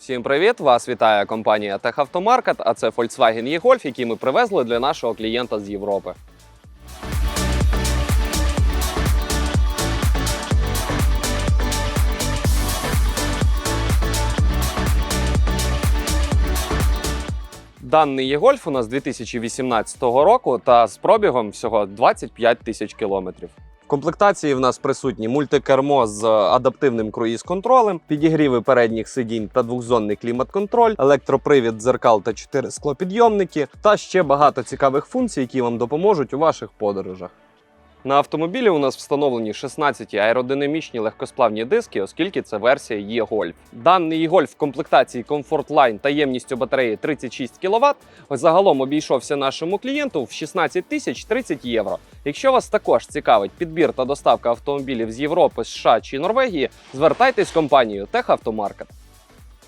Всім привіт! Вас вітає компанія Техавтомаркет, а це Volkswagen e-Golf, який ми привезли для нашого клієнта з Європи. Даний e-Golf у нас 2018 року та з пробігом всього 25 тисяч кілометрів. Комплектації в нас присутні мультикермо з адаптивним круїз-контролем, підігріви передніх сидінь та двохзонний клімат-контроль, електропривід дзеркал та чотири склопідйомники, та ще багато цікавих функцій, які вам допоможуть у ваших подорожах. На автомобілі у нас встановлені 16 аеродинамічні легкосплавні диски, оскільки це версія e-Golf. Даний e-Golf в комплектації Comfort Line та ємністю батареї 36 кВт загалом обійшовся нашому клієнту в 16 тисяч 30 євро. Якщо вас також цікавить підбір та доставка автомобілів з Європи, США чи Норвегії, звертайтесь в компанію Техавтомаркет.